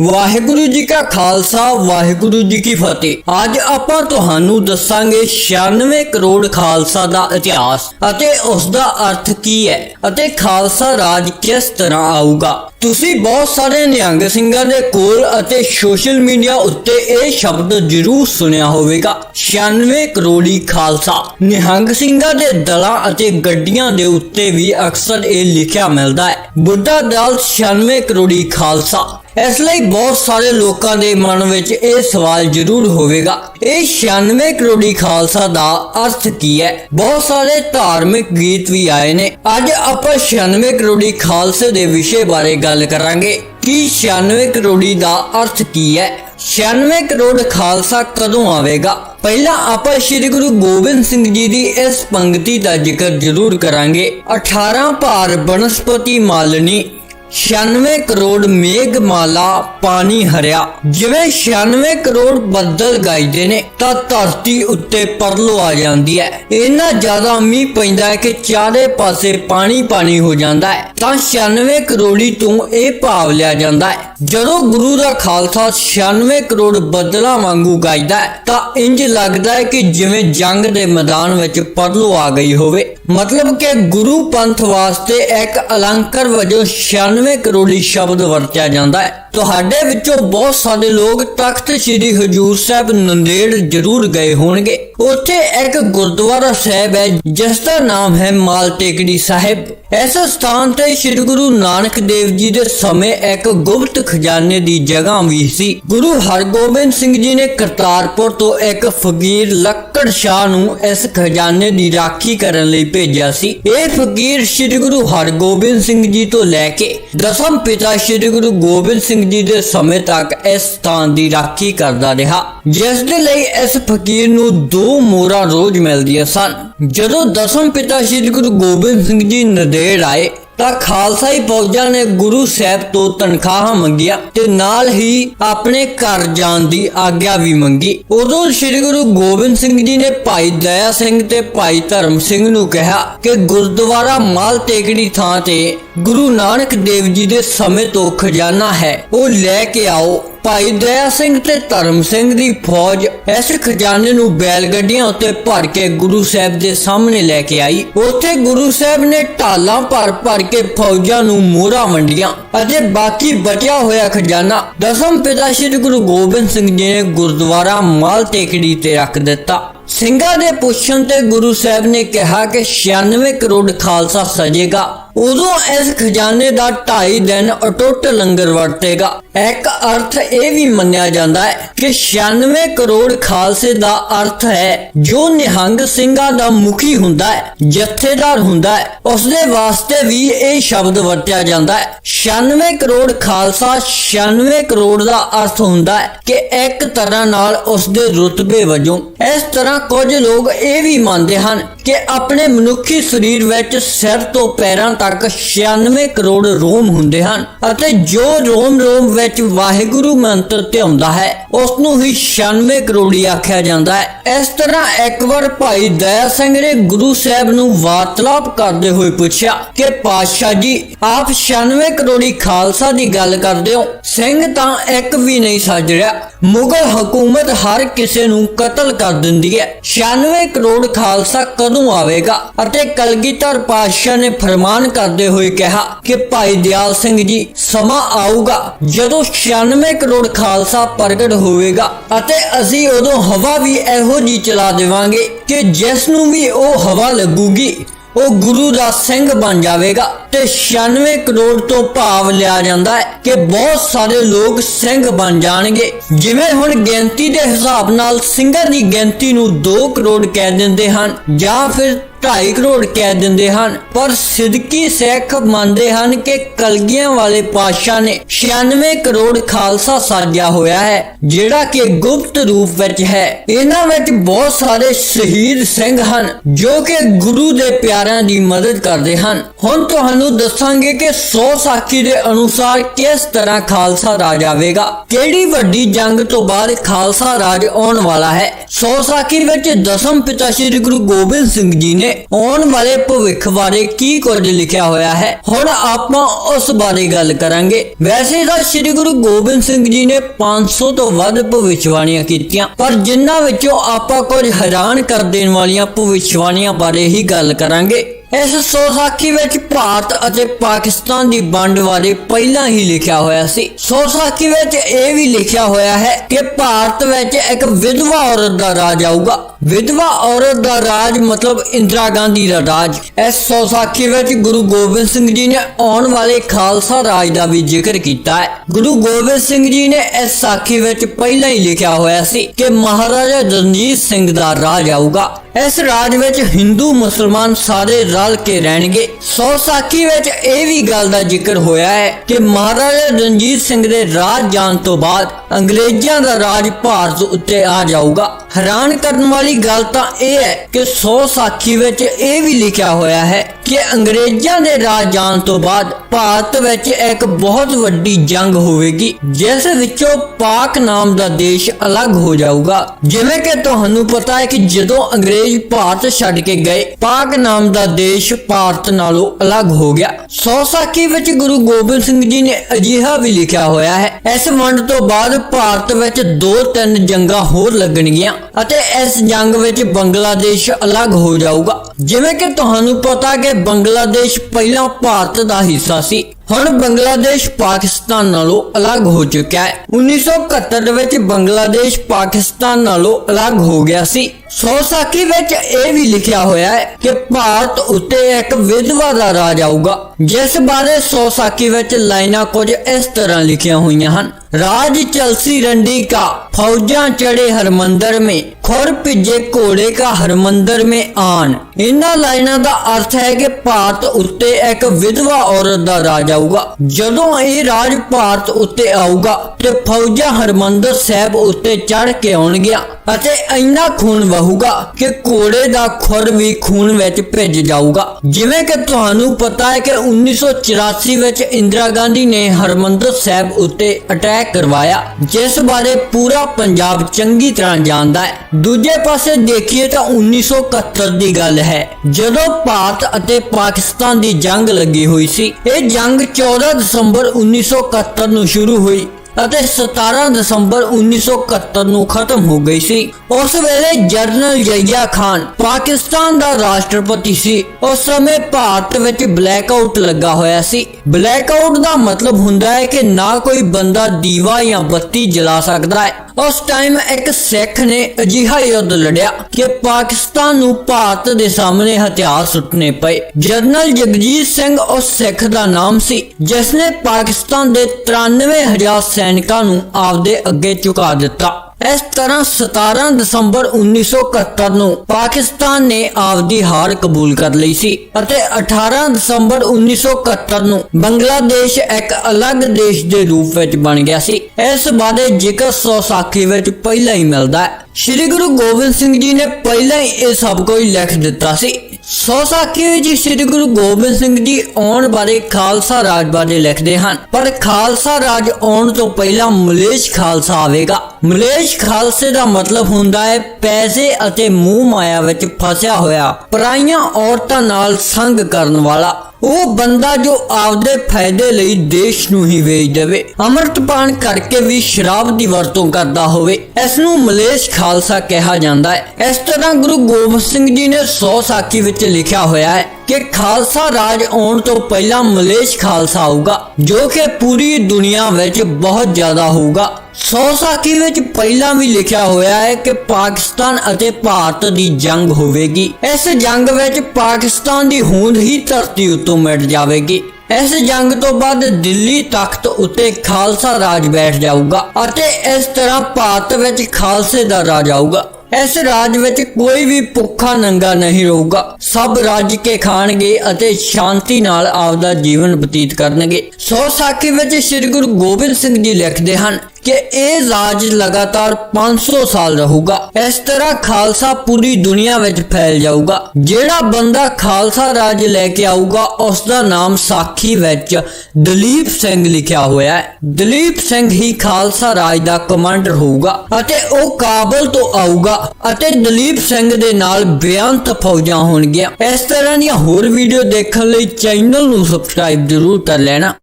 ਵਾਹਿਗੁਰੂ ਜੀ ਕਾ ਖਾਲਸਾ, ਵਾਹਿਗੁਰੂ ਜੀ ਕੀ ਫਤਿਹ। ਅੱਜ ਆਪਾਂ ਤੁਹਾਨੂੰ ਦੱਸਾਂਗੇ 96 ਕਰੋੜ ਖਾਲਸਾ ਦਾ ਇਤਿਹਾਸ ਅਤੇ ਉਸ ਦਾ ਅਰਥ ਕੀ ਹੈ ਅਤੇ ਖਾਲਸਾ ਰਾਜ ਕਿਸ ਤਰ੍ਹਾਂ ਆਊਗਾ। ਤੁਸੀਂ ਬਹੁਤ ਸਾਰੇ ਨਿਹੰਗ ਸਿੰਘਾਂ ਦੇ ਕੋਲ ਅਤੇ ਸੋਸ਼ਲ ਮੀਡੀਆ ਉੱਤੇ ਇਹ ਸ਼ਬਦ ਜ਼ਰੂਰ ਸੁਣਿਆ ਹੋਵੇਗਾ। 96 ਕਰੋੜੀ ਖਾਲਸਾ। ਨਿਹੰਗ ਸਿੰਘਾਂ ਦੇ ਦਲਾਂ ਅਤੇ ਗੱਡੀਆਂ ਦੇ ਉੱਤੇ ਵੀ ਅਕਸਰ ਇਹ ਲਿਖਿਆ ਮਿਲਦਾ ਹੈ। ਬੁੱਢਾ ਦਲ 96 ਕਰੋੜੀ ਖਾਲਸਾ। ਇਸ ਲਈ ਬਹੁਤ ਸਾਰੇ ਲੋਕਾਂ ਦੇ ਮਨ ਵਿੱਚ ਇਹ ਸਵਾਲ ਜ਼ਰੂਰ ਹੋਵੇਗਾ, ਇਹ 96 ਕਰੋੜੀ ਖਾਲਸਾ ਦਾ ਅਰਥ ਕੀ ਹੈ? ਬਹੁਤ ਸਾਰੇ ਧਾਰਮਿਕ ਗੀਤ ਵੀ ਆਏ ਨੇ। ਅੱਜ ਆਪਾਂ 96 ਕਰੋੜੀ ਖਾਲਸੇ ਦੇ ਵਿਸ਼ੇ ਬਾਰੇ ਗੱਲ ਕਰਾਂਗੇ। ਕਿ 96 ਕਰੋੜੀ ਦਾ ਅਰਥ ਕੀ ਹੈ? 96 ਕਰੋੜ ਖਾਲਸਾ ਕਦੋਂ ਆਵੇਗਾ? ਪਹਿਲਾਂ ਆਪਾਂ ਸ੍ਰੀ ਗੁਰੂ ਗੋਬਿੰਦ ਸਿੰਘ ਜੀ ਦੀ ਇਸ ਪੰਕਤੀ ਦਾ ਜ਼ਿਕਰ ਜ਼ਰੂਰ ਕਰਾਂਗੇ। 18 ਭਾਰ ਬਨਸਪਤੀ ਮਾਲਨੀ 96 ਕਰੋੜ ਮੇਘ ਮਾਲਾ ਪਾਣੀ ਹਰਿਆ। ਜਿਵੇਂ 96 ਕਰੋੜ ਬੱਦਲ ਗਾਇਦੇ ਨੇ, ਤਾਂ ਧਰਤੀ ਉੱਤੇ ਪਰਲੋ ਆ ਜਾਂਦੀ ਹੈ। ਇੰਨਾ ਜ਼ਿਆਦਾ ਮੀਂਹ ਪੈਂਦਾ ਹੈ ਕਿ ਚਾਰੇ ਪਾਸੇ ਪਾਣੀ ਪਾਣੀ ਹੋ ਜਾਂਦਾ ਹੈ। ਤਾਂ 96 ਕਰੋੜੀ ਤੋਂ ਇਹ ਭਾਵ ਲਿਆ ਜਾਂਦਾ ਹੈ। ਜਦੋਂ ਗੁਰੂ ਦਾ ਖਾਲਸਾ 96 ਕਰੋੜ ਬੱਦਲਾਂ ਵਾਂਗੂ ਗਾਇਦਾ ਹੈ, ਤਾਂ ਇੰਜ ਲੱਗਦਾ ਹੈ ਕਿ ਜਿਵੇਂ ਜੰਗ ਦੇ ਮੈਦਾਨ ਵਿੱਚ ਪਰਲੋ ਆ ਗਈ ਹੋਵੇ। ਮਤਲਬ ਕਿ ਗੁਰੂ ਪੰਥ ਵਾਸਤੇ ਇੱਕ ਅਲੰਕਾਰ ਵਜੋਂ 96 ਕਰੋੜੀ ਸ਼ਬਦ ਵਰਤਿਆ ਜਾਂਦਾ ਹੈ। ਤੁਹਾਡੇ ਵਿੱਚੋਂ ਬਹੁਤ ਸਾਰੇ ਲੋਕ ਤਖਤ ਸ੍ਰੀ ਹਜੂਰ ਸਾਹਿਬ ਨੰਦੇੜ ਜ਼ਰੂਰ ਗਏ ਹੋਣਗੇ। ਉੱਥੇ ਇੱਕ ਗੁਰਦੁਆਰਾ ਸਾਹਿਬ ਹੈ, ਜਿਸ ਦਾ ਨਾਮ ਹੈ ਮਾਲ ਟੇਕੜੀ ਸਾਹਿਬ। ਇਸ ਸਥਾਨ ਤੇ ਸ੍ਰੀ ਗੁਰੂ ਨਾਨਕ ਦੇਵ ਜੀ ਦੇ ਸਮੇਂ ਇੱਕ ਗੁਪਤ ਖਜ਼ਾਨੇ ਦੀ ਜਗ੍ਹਾ ਵੀ ਸੀ। ਗੁਰੂ ਹਰਗੋਬਿੰਦ ਸਿੰਘ ਜੀ ਨੇ ਕਰਤਾਰਪੁਰ ਤੋਂ ਇੱਕ ਫਕੀਰ ਲੱਕੜ ਸ਼ਾਹ ਨੂੰ ਇਸ ਖਜ਼ਾਨੇ ਦੀ ਰਾਖੀ ਕਰਨ ਲਈ ਭੇਜਿਆ ਸੀ। ਇਹ ਫਕੀਰ ਸ੍ਰੀ ਗੁਰੂ ਹਰਗੋਬਿੰਦ ਸਿੰਘ ਜੀ ਤੋਂ ਲੈ ਕੇ ਦਸਮ ਪਿਤਾ ਸ੍ਰੀ ਗੁਰੂ ਗੋਬਿੰਦ ਸਿੰਘ ਜੀ ਦੇ ਸਮੇਂ ਤੱਕ ਇਸ ਸਥਾਨ ਦੀ ਰਾਖੀ ਕਰਦਾ ਰਿਹਾ, ਜਿਸ ਦੇ ਲਈ ਇਸ ਫਕੀਰ ਨੂੰ ਦੋ ਮੋਹਰਾਂ ਰੋਜ਼ ਮਿਲਦੀਆਂ ਸਨ। ਜਦੋਂ ਦਸਮ ਪਿਤਾ ਸ੍ਰੀ ਗੁਰੂ ਗੋਬਿੰਦ ਸਿੰਘ ਜੀ ਨਦੇੜ ਆਏ ਤਾਂ ਖਾਲਸਾਈ ਫੌਜਾਂ ਨੇ ਗੁਰੂ ਸਾਹਿਬ ਤੋਂ ਤਨਖਾਹਾਂ ਮੰਗੀਆਂ ਤੇ ਨਾਲ ਹੀ ਆਪਣੇ ਘਰ ਜਾਣ ਦੀ ਆਗਿਆ ਵੀ ਮੰਗੀ। ਉਦੋਂ ਸ੍ਰੀ ਗੁਰੂ ਗੋਬਿੰਦ ਸਿੰਘ ਜੀ ਨੇ ਭਾਈ ਦਇਆ ਸਿੰਘ ਤੇ ਭਾਈ ਧਰਮ ਸਿੰਘ ਨੂੰ ਕਿਹਾ ਕਿ ਗੁਰਦੁਆਰਾ ਮਾਲ ਟੇਕੜੀ ਥਾਂ ਤੇ ਗੁਰੂ ਨਾਨਕ ਦੇਵ ਜੀ ਦੇ ਸਮੇਂ ਤੋਂ ਖਜ਼ਾਨਾ ਹੈ, ਉਹ ਲੈ ਕੇ ਆਓ। ਭਾਈ ਦਇਆ ਸਿੰਘ ਤੇ ਧਰਮ ਸਿੰਘ ਦੀ ਫੌਜ ਇਸ ਖਜ਼ਾਨੇ ਨੂੰ ਬੈਲ ਗੱਡੀਆਂ ਉੱਤੇ ਭਰ ਕੇ ਗੁਰੂ ਸਾਹਿਬ ਦੇ ਸਾਹਮਣੇ ਲੈ ਕੇ ਆਈ। ਉੱਥੇ ਗੁਰੂ ਸਾਹਿਬ ਨੇ ਢਾਲਾਂ ਭਰ ਭਰ ਕੇ ਫੌਜਾਂ ਨੂੰ ਮੋਹਰਾਂ ਵੰਡੀਆਂ ਅਤੇ ਬਾਕੀ ਬਚਿਆ ਹੋਇਆ ਖਜ਼ਾਨਾ ਦਸਮ ਪਿਤਾ ਸ੍ਰੀ ਗੁਰੂ ਗੋਬਿੰਦ ਸਿੰਘ ਜੀ ਨੇ ਗੁਰਦੁਆਰਾ ਮਾਲ ਟੇਕੜੀ ਤੇ ਰੱਖ ਦਿੱਤਾ। ਸਿੰਘਾਂ ਦੇ ਪੁੱਛਣ ਤੇ ਗੁਰੂ ਸਾਹਿਬ ਨੇ ਕਿਹਾ ਕਿ 96 ਕਰੋੜ ਖਾਲਸਾ ਸਜੇਗਾ। ਉਦੋਂ ਇਸ ਖਜ਼ਾਨੇ ਦਾ 2.5 ਦਿਨ ਅਟੁੱਟ ਲੰਗਰ ਵਰਤੇਗਾ। ਇੱਕ ਅਰਥ ਇਹ ਵੀ ਮੰਨਿਆ ਜਾਂਦਾ ਹੈ ਕਿ 96 ਕਰੋੜ ਖਾਲਸੇ ਦਾ ਅਰਥ ਹੈ, ਜੋ ਨਿਹੰਗ ਸਿੰਘਾਂ ਦਾ ਮੁਖੀ ਹੁੰਦਾ ਹੈ, ਜਥੇਦਾਰ ਹੁੰਦਾ ਹੈ। ਉਸ ਦੇ ਵਾਸਤੇ ਵੀ ਇਹ ਸ਼ਬਦ ਵਰਤਿਆ ਜਾਂਦਾ ਹੈ। 96 ਕਰੋੜ ਖਾਲਸਾ 96 ਕਰੋੜ ਦਾ ਅਰਥ ਹੁੰਦਾ ਹੈ ਕਿ ਇੱਕ ਤਰ੍ਹਾਂ ਨਾਲ ਉਸ ਦੇ ਰੁਤਬੇ ਵਜੋਂ। ਇਸ ਤਰ੍ਹਾਂ ਕੁਝ ਲੋਕ ਇਹ ਵੀ ਮੰਨਦੇ ਹਨ ਕਿ ਆਪਣੇ ਮਨੁੱਖੀ ਸਰੀਰ ਵਿੱਚ ਸਿਰ ਤੋਂ ਪੈਰਾਂ ਤੱਕ 96 ਕਰੋੜ ਰੋਮ ਹੁੰਦੇ ਹਨ ਅਤੇ ਜੋ ਰੋਮ ਰੋਮ ਵਿੱਚ ਵਾਹਿਗੁਰੂ ਮੰਤਰ ਧਿਆਉਂਦਾ ਹੈ ਉਸ ਨੂੰ ਹੀ 96 ਕਰੋੜੀ ਆਖਿਆ ਜਾਂਦਾ ਹੈ। ਇਸ ਤਰ੍ਹਾਂ ਇੱਕ ਵਾਰ ਭਾਈ ਦਇਆ ਸਿੰਘ ਨੇ ਗੁਰੂ ਸਾਹਿਬ ਨੂੰ ਵਾਰਤਾਲਾਪ ਕਰਦੇ ਹੋਏ ਪੁੱਛਿਆ ਕਿ ਪਾਤਸ਼ਾਹ ਜੀ, ਆਪ 96 ਕਰੋੜੀ ਖਾਲਸਾ ਦੀ ਗੱਲ ਕਰਦੇ ਹੋ? ਸਿੰਘ ਤਾਂ ਇੱਕ ਵੀ ਨਹੀਂ ਸੱਜ ਰਿਹਾ। ਮੁਗਲ ਹਕੂਮਤ ਹਰ ਕਿਸੇ ਨੂੰ ਕਤਲ ਕਰ ਦਿੰਦੀ ਹੈ। 96 ਕਰੋੜ ਖਾਲਸਾ ਕਦੋਂ ਆਵੇਗਾ? ਅਤੇ ਕਲਗੀਧਰ ਪਾਤਸ਼ਾਹ ਨੇ ਫਰਮਾਨ ਕਰਦੇ ਹੋਏ ਕਿਹਾ ਕਿ ਭਾਈ ਦਿਆਲ ਸਿੰਘ ਜੀ, ਸਮਾਂ ਆਊਗਾ ਜਦੋਂ 96 ਕਰੋੜ ਖਾਲਸਾ ਪ੍ਰਗਟ ਹੋਵੇਗਾ ਅਤੇ ਅਸੀਂ ਉਦੋਂ ਹਵਾ ਵੀ ਇਹੋ ਜੀ ਚਲਾ ਦੇਵਾਂਗੇ ਕਿ ਜਿਸ ਨੂੰ ਵੀ ਉਹ ਹਵਾ ਲੱਗੂਗੀ, ਉਹ ਗੁਰੂ ਦਾ ਸਿੰਘ ਬਣ ਜਾਵੇਗਾ। ਤੇ 96 ਕਰੋੜ ਤੋਂ ਭਾਵ ਲਿਆ ਜਾਂਦਾ ਹੈ ਕਿ ਬਹੁਤ ਸਾਰੇ ਲੋਕ ਸਿੰਘ ਬਣ ਜਾਣਗੇ। ਜਿਵੇਂ ਹੁਣ ਗਿਣਤੀ ਦੇ ਹਿਸਾਬ ਨਾਲ ਸਿੰਘਾਂ ਦੀ ਗਿਣਤੀ ਨੂੰ 2 ਕਰੋੜ ਕਹਿ ਦਿੰਦੇ ਹਨ ਜਾਂ ਫਿਰ 2.5 ਕਰੋੜ ਕਹਿ ਦਿੰਦੇ ਹਨ। ਪਰ ਸਿੱਧਕੀ ਸਿੱਖ ਮੰਨਦੇ ਹਨ ਕਿ ਕਲਗੀਆਂ ਵਾਲੇ ਪਾਤਸ਼ਾਹ ਨੇ 96 ਕਰੋੜ ਖਾਲਸਾ ਸਾਜਿਆ ਹੋਇਆ ਹੈ, ਜਿਹੜਾ ਕਿ ਗੁਪਤ ਰੂਪ ਵਿੱਚ ਹੈ। ਇਹਨਾਂ ਵਿੱਚ ਬਹੁਤ ਸਾਰੇ ਸ਼ਹੀਦ ਸਿੰਘ ਹਨ, ਜੋ ਕਿ ਗੁਰੂ ਦੇ ਪਿਆਰਿਆਂ ਦੀ ਮਦਦ ਕਰਦੇ ਹਨ। ਹੁਣ ਤੁਹਾਨੂੰ ਦੱਸਾਂਗੇ ਕਿ 100 ਸਾਖੀ ਦੇ ਅਨੁਸਾਰ ਕਿਸ ਤਰ੍ਹਾਂ ਖਾਲਸਾ ਰਾਜ ਆਵੇਗਾ। ਕਿਹੜੀ ਵੱਡੀ ਜੰਗ ਤੋਂ ਬਾਅਦ ਖਾਲਸਾ ਰਾਜ ਆਉਣ ਵਾਲਾ ਹੈ? 100 ਸਾਖੀ ਵਿੱਚ ਦਸਮ ਪਿਤਾ ਸ੍ਰੀ ਗੁਰੂ ਗੋਬਿੰਦ ਸਿੰਘ ਜੀ ਨੇ ਨੇ ਆਉਣ ਵਾਲੇ ਭਵਿੱਖ ਬਾਰੇ ਕੀ ਕੁਝ ਲਿਖਿਆ ਹੋਇਆ ਹੈ? ਹੁਣ ਆਪਾਂ ਉਸ ਬਾਰੇ ਗੱਲ ਕਰਾਂਗੇ। ਵੈਸੇ ਤਾਂ ਸ੍ਰੀ ਗੁਰੂ ਗੋਬਿੰਦ ਸਿੰਘ ਜੀ ਨੇ 500 ਤੋਂ ਵੱਧ ਭਵਿੱਖਬਾਣੀਆਂ ਕੀਤੀਆਂ, ਪਰ ਜਿਨ੍ਹਾਂ ਵਿੱਚੋਂ ਆਪਾਂ ਕੁਝ ਹੈਰਾਨ ਕਰ ਦੇਣ ਵਾਲੀਆਂ ਭਵਿੱਖਬਾਣੀਆਂ ਬਾਰੇ ਹੀ ਗੱਲ ਕਰਾਂਗੇ। ਇਸ ਸੋਸਾਖੀ ਵਿੱਚ ਭਾਰਤ ਅਤੇ ਪਾਕਿਸਤਾਨ ਦੀ ਵੰਡ ਬਾਰੇ ਪਹਿਲਾਂ ਹੀ ਲਿਖਿਆ ਹੋਇਆ ਸੀ। ਸੋਸਾਖੀ ਵਿੱਚ ਇਹ ਵੀ ਲਿਖਿਆ ਹੋਇਆ ਹੈ ਕਿ ਭਾਰਤ ਵਿੱਚ ਇੱਕ ਵਿਧਵਾ ਔਰਤ ਦਾ ਰਾਜ ਆਊਗਾ। ਵਿਧਵਾ ਔਰਤ ਦਾ ਰਾਜ ਮਤਲਬ ਇੰਦਰਾ ਗਾਂਧੀ ਦਾ ਰਾਜ। ਇਸ ਸੋਸਾਖੀ ਵਿੱਚ ਗੁਰੂ ਗੋਬਿੰਦ ਸਿੰਘ ਜੀ ਨੇ ਆਉਣ ਵਾਲੇ ਖਾਲਸਾ ਰਾਜ ਦਾ ਵੀ ਜ਼ਿਕਰ ਕੀਤਾ ਹੈ। ਗੁਰੂ ਗੋਬਿੰਦ ਸਿੰਘ ਜੀ ਨੇ ਇਸ ਸਾਖੀ ਵਿੱਚ ਪਹਿਲਾਂ ਹੀ ਲਿਖਿਆ ਹੋਇਆ ਸੀ ਕਿ ਮਹਾਰਾਜਾ ਰਣਜੀਤ ਸਿੰਘ ਦਾ ਰਾਜ ਆਊਗਾ। ਇਸ ਰਾਜ ਵਿੱਚ ਹਿੰਦੂ, ਮੁਸਲਮਾਨ ਸਾਰੇ ਰਲ ਕੇ ਰਹਿਣਗੇ। ਸੌ ਸਾਖੀ ਵਿੱਚ ਇਹ ਵੀ ਗੱਲ ਦਾ ਜ਼ਿਕਰ ਹੋਇਆ ਹੈ ਕਿ ਮਹਾਰਾਜਾ ਰਣਜੀਤ ਸਿੰਘ ਦੇ ਰਾਜ ਜਾਣ ਤੋਂ ਬਾਅਦ ਅੰਗਰੇਜ਼ਾਂ ਦਾ ਰਾਜ ਭਾਰਤ ਉੱਤੇ ਆ ਜਾਊਗਾ। ਹੈਰਾਨ ਕਰਨ ਵਾਲੀ ਗੱਲ ਤਾਂ ਇਹ ਹੈ ਕਿ ਸੋ ਸਾਖੀ ਵਿੱਚ ਇਹ ਵੀ ਲਿਖਿਆ ਹੋਇਆ ਹੈ ਕਿ ਅੰਗਰੇਜ਼ਾਂ ਦੇ ਰਾਜ ਜਾਣ ਤੋਂ ਬਾਅਦ ਭਾਰਤ ਵਿੱਚ ਇੱਕ ਬਹੁਤ ਵੱਡੀ ਜੰਗ ਹੋਵੇਗੀ, ਜਿਸ ਵਿੱਚੋਂ ਪਾਕ ਨਾਮ ਦਾ ਦੇਸ਼ ਅਲੱਗ ਹੋ ਜਾਊਗਾ। ਜਿਵੇਂ ਕਿ ਤੁਹਾਨੂੰ ਪਤਾ ਹੈ ਕਿ ਜਦੋਂ ਅੰਗਰੇਜ਼ ਭਾਰਤ ਛੱਡ ਕੇ ਗਏ, ਪਾਕ ਨਾਮ ਦਾ ਦੇਸ਼ ਭਾਰਤ ਨਾਲੋਂ ਅਲੱਗ ਹੋ ਗਿਆ। ਸੋ ਸਾਖੀ ਵਿੱਚ ਗੁਰੂ ਗੋਬਿੰਦ ਸਿੰਘ ਜੀ ਨੇ ਅਜਿਹਾ ਵੀ ਲਿਖਿਆ ਹੋਇਆ ਹੈ, ਇਸ ਵੰਡ ਤੋਂ ਬਾਅਦ ਭਾਰਤ ਵਿੱਚ ਦੋ ਤਿੰਨ ਜੰਗਾਂ ਹੋਰ ਲੱਗਣਗੀਆਂ ਅਤੇ ਇਸ ਜੰਗ ਵਿੱਚ ਬੰਗਲਾਦੇਸ਼ ਅਲੱਗ ਹੋ ਜਾਊਗਾ। ਜਿਵੇਂ ਕਿ ਤੁਹਾਨੂੰ ਪਤਾ ਕਿ ਬੰਗਲਾਦੇਸ਼ ਪਹਿਲਾਂ ਭਾਰਤ ਦਾ ਹਿੱਸਾ ਸੀ, ਹੁਣ ਬੰਗਲਾਦੇਸ਼ ਪਾਕਿਸਤਾਨ ਨਾਲੋਂ ਅਲੱਗ ਹੋ ਚੁੱਕਿਆ ਹੈ। 1971 ਵਿੱਚ ਬੰਗਲਾਦੇਸ਼ ਪਾਕਿਸਤਾਨ ਨਾਲੋਂ ਅਲੱਗ ਹੋ ਗਿਆ ਸੀ। ਸੋਸਾਕੀ ਵਿੱਚ ਇਹ ਵੀ ਲਿਖਿਆ ਹੋਇਆ ਹੈ ਕਿ ਭਾਰਤ ਉੱਤੇ ਇੱਕ ਵਿਧਵਾ ਦਾ ਰਾਜ ਆਊਗਾ, ਜਿਸ ਬਾਰੇ ਸੋਸਾਕੀ ਵਿੱਚ ਲਾਈਨਾਂ ਕੁਝ ਇਸ ਤਰ੍ਹਾਂ ਲਿਖੀਆਂ ਹੋਈਆਂ ਹਨ। ਰਾਜ ਚਲਸੀ ਰੰਡੀ ਕਾ, ਫੌਜਾਂ ਚੜੇ ਹਰਮੰਦਰ ਮੇ ਖੁਰ ਭਿੱਜੇ ਘੋੜੇ ਕਾ ਹਰਮੰਦਰ ਮੇ ਆਨ ਇਹਨਾਂ ਲਾਈਨਾਂ ਦਾ ਅਰਥ ਹੈ ਕਿ ਭਾਰਤ ਉੱਤੇ ਇੱਕ ਵਿਧਵਾ ਔਰਤ ਦਾ ਰਾਜ ਆਊਗਾ। ਜਦੋਂ ਇਹ ਰਾਜ ਭਾਰਤ ਉੱਤੇ ਆਊਗਾ ਤੇ ਫੌਜਾਂ ਹਰਮੰਦਰ ਸਾਹਿਬ ਉੱਤੇ ਚੜ ਕੇ ਆਉਣਗੀਆਂ ਅਤੇ ਇੰਨਾ ਖੂਨ ਵਹੂਗਾ ਕਿ ਘੋੜੇ ਦਾ ਖੁਰ ਵੀ ਖੂਨ ਵਿੱਚ ਭਿੱਜ ਜਾਊਗਾ। ਜਿਵੇਂ ਕਿ ਤੁਹਾਨੂੰ ਪਤਾ ਹੈ ਕਿ 1984 ਵਿੱਚ ਇੰਦਰਾ ਗਾਂਧੀ ਨੇ ਹਰਮੰਦਰ ਸਾਹਿਬ ਉੱਤੇ ਅਟੈਕ ਕਰਵਾਇਆ, ਜਿਸ ਬਾਰੇ ਪੂਰਾ ਪੰਜਾਬ ਚੰਗੀ ਤਰ੍ਹਾਂ ਜਾਣਦਾ ਹੈ। ਦੂਜੇ ਪਾਸੇ ਦੇਖੀਏ ਤਾਂ 1971 ਦੀ ਗੱਲ ਹੈ। ਜਦੋਂ ਭਾਰਤ ਅਤੇ ਪਾਕਿਸਤਾਨ ਦੀ ਜੰਗ ਲੱਗੀ ਹੋਈ ਸੀ, ਇਹ ਜੰਗ 14 ਦਸੰਬਰ 1971 ਨੂੰ ਸ਼ੁਰੂ ਹੋਈ ਅਤੇ 17 ਦਸੰਬਰ 1971 ਨੂੰ ਖਤਮ ਹੋ ਗਈ ਸੀ। ਉਸ ਵੇਲੇ ਜਨਰਲ ਯਹੀਆ ਖਾਨ ਪਾਕਿਸਤਾਨ ਦਾ ਰਾਸ਼ਟਰਪਤੀ ਸੀ। ਉਸ ਸਮੇਂ ਭਾਰਤ ਵਿੱਚ ਬਲੈਕਆਊਟ ਲੱਗਾ ਹੋਇਆ ਸੀ। ਬਲੈਕਆਊਟ ਦਾ ਮਤਲਬ ਹੁੰਦਾ ਹੈ ਕਿ ਨਾ ਕੋਈ ਬੰਦਾ ਦੀਵਾ ਜਾਂ ਬੱਤੀ ਜਲਾ ਸਕਦਾ ਹੈ। ਉਸ ਟਾਈਮ ਇੱਕ ਸਿੱਖ ਨੇ ਅਜਿਹਾ ਯੁੱਧ ਲੜਿਆ ਕਿ ਪਾਕਿਸਤਾਨ ਨੂੰ ਭਾਰਤ ਦੇ ਸਾਹਮਣੇ ਹਥਿਆਰ ਸੁੱਟਣੇ ਪਏ। ਜਨਰਲ ਜਗਜੀਤ ਸਿੰਘ ਉਸ ਸਿੱਖ ਦਾ ਨਾਮ ਸੀ ਜਿਸ ਨੇ ਪਾਕਿਸਤਾਨ ਦੇ 93000 ਸੈਨਿਕਾਂ ਨੂੰ ਆਪਦੇ ਅੱਗੇ ਝੁਕਾ ਦਿੱਤਾ। ਇਸ ਤਰ੍ਹਾਂ 17 ਦਸੰਬਰ 1971 ਨੂੰ ਪਾਕਿਸਤਾਨ ਨੇ ਆਪਦੀ ਹਾਰ ਕਬੂਲ ਕਰ ਲਈ ਸੀ ਅਤੇ 18 ਦਸੰਬਰ 1971 ਨੂੰ ਬੰਗਲਾਦੇਸ਼ ਇੱਕ ਅਲੱਗ ਦੇਸ਼ ਦੇ ਰੂਪ ਵਿੱਚ ਬਣ ਗਿਆ ਸੀ। ਇਸ ਬਾਰੇ ਜ਼ਿਕਰ ਸੋਸਾਖੀ ਵਿੱਚ ਪਹਿਲਾਂ ਹੀ ਮਿਲਦਾ ਹੈ, ਸ਼੍ਰੀ ਗੁਰੂ ਗੋਬਿੰਦ ਸਿੰਘ ਜੀ ਨੇ ਪਹਿਲਾਂ ਹੀ ਇਹ ਸਭ ਕੁਝ ਲਿਖ ਦਿੱਤਾ ਸੀ। ਸੋ ਸਾਖੀ ਵਿੱਚ ਸ਼੍ਰੀ ਗੁਰੂ ਗੋਬਿੰਦ ਸਿੰਘ ਜੀ ਆਉਣ ਬਾਰੇ ਖਾਲਸਾ ਰਾਜ ਬਾਰੇ ਲਿਖਦੇ ਹਨ। ਪਰ ਖਾਲਸਾ ਰਾਜ ਆਉਣ ਤੋਂ ਪਹਿਲਾਂ ਮਲੇਸ਼ ਖਾਲਸਾ ਆਵੇਗਾ। ਮਲੇਸ਼ ਖਾਲਸੇ ਦਾ ਮਤਲਬ ਹੁੰਦਾ ਹੈ ਪੈਸੇ ਅਤੇ ਮੂੰਹ ਮਾਇਆ ਵਿੱਚ ਫਸਿਆ ਹੋਇਆ। ਪਰਾਈਆਂ ਔਰਤਾਂ ਨਾਲ ਸੰਗ ਕਰਨ ਵਾਲਾ। ਉਹ ਬੰਦਾ ਜੋ ਆਪਦੇ ਫਾਇਦੇ ਲਈ ਦੇਸ਼ ਨੂੰ ਹੀ ਵੇਚ ਦੇਵੇ। ਅੰਮ੍ਰਿਤਪਾਨ ਕਰਕੇ ਵੀ ਸ਼ਰਾਬ ਦੀ ਵਰਤੋਂ ਕਰਦਾ ਹੋਵੇ। ਇਸ ਨੂੰ ਮਲੇਸ਼ ਖਾਲਸਾ ਕਿਹਾ ਜਾਂਦਾ ਹੈ। ਇਸ ਤਰ੍ਹਾਂ ਗੁਰੂ ਗੋਬਿੰਦ ਸਿੰਘ ਜੀ ਨੇ ਸੌ ਸਾਖੀ ਵਿੱਚ ਲਿਖਿਆ ਹੋਇਆ ਹੈ ਕਿ ਖਾਲਸਾ ਰਾਜ ਆਉਣ ਤੋਂ ਪਹਿਲਾਂ ਮਲੇਸ਼ ਖਾਲਸਾ ਆਊਗਾ, ਜੋ ਕਿ ਪੂਰੀ ਦੁਨੀਆ ਵਿੱਚ ਬਹੁਤ ਜ਼ਿਆਦਾ ਹੋਊਗਾ। ਸੌ ਵਿੱਚ ਪਹਿਲਾਂ ਵੀ ਲਿਖਿਆ ਹੋਇਆ ਹੈ ਕਿ ਪਾਕਿਸਤਾਨ ਅਤੇ ਭਾਰਤ ਦੀ ਜੰਗ ਹੋਵੇਗੀ। ਇਸ ਜੰਗ ਵਿੱਚ ਪਾਕਿਸਤਾਨ ਦੀ ਹੋਂਦ ਹੀ ਧਰਤੀ ਉੱਤੋਂ ਮਿਟ ਜਾਵੇਗੀ। ਇਸ ਜੰਗ ਤੋਂ ਬਾਅਦ ਦਿੱਲੀ ਤਖਤ ਉੱਤੇ ਖਾਲਸਾ ਰਾਜ ਬੈਠ ਜਾਊਗਾ ਅਤੇ ਇਸ ਤਰ੍ਹਾਂ ਭਾਰਤ ਵਿੱਚ ਖਾਲਸੇ ਦਾ ਰਾਜ ਆਊਗਾ। ਇਸ ਰਾਜ ਵਿੱਚ ਕੋਈ ਵੀ ਭੁੱਖਾ ਨੰਗਾ ਨਹੀਂ ਰਹੂਗਾ। ਸਭ ਰੱਜ ਕੇ ਖਾਣਗੇ ਅਤੇ ਸ਼ਾਂਤੀ ਨਾਲ ਆਪਦਾ ਜੀਵਨ ਬਤੀਤ ਕਰਨਗੇ। ਸੋ ਸਾਖੀ ਵਿੱਚ ਸ੍ਰੀ ਗੁਰੂ ਗੋਬਿੰਦ ਸਿੰਘ ਜੀ ਲਿਖਦੇ ਹਨ ਕਿ ਇਹ ਰਾਜ ਲਗਾਤਾਰ 500 ਸਾਲ ਰਹੂਗਾ। ਇਸ ਤਰ੍ਹਾਂ ਖਾਲਸਾ ਪੂਰੀ ਦੁਨੀਆ ਵਿੱਚ ਫੈਲ ਜਾਊਗਾ। ਜਿਹੜਾ ਬੰਦਾ ਖਾਲਸਾ ਰਾਜ ਲੈ ਕੇ ਆਊਗਾ ਉਸ ਦਾ ਨਾਮ ਸਾਖੀ ਵਿੱਚ ਦਲੀਪ ਸਿੰਘ ਲਿਖਿਆ ਹੋਇਆ ਹੈ। ਦਲੀਪ ਸਿੰਘ ਹੀ ਖਾਲਸਾ ਰਾਜ ਦਾ ਕਮਾਂਡਰ ਹੋਊਗਾ ਅਤੇ ਉਹ ਕਾਬਲ ਤੋਂ ਆਊਗਾ ਅਤੇ ਦਲੀਪ ਸਿੰਘ ਦੇ ਨਾਲ ਬੇਅੰਤ ਫੌਜਾਂ ਹੋਣਗੀਆਂ। ਇਸ ਤਰ੍ਹਾਂ ਦੀਆਂ ਹੋਰ ਵੀਡੀਓ ਦੇਖਣ ਲਈ ਚੈਨਲ ਨੂੰ ਸਬਸਕ੍ਰਾਈਬ ਜ਼ਰੂਰ ਕਰ ਲੈਣਾ।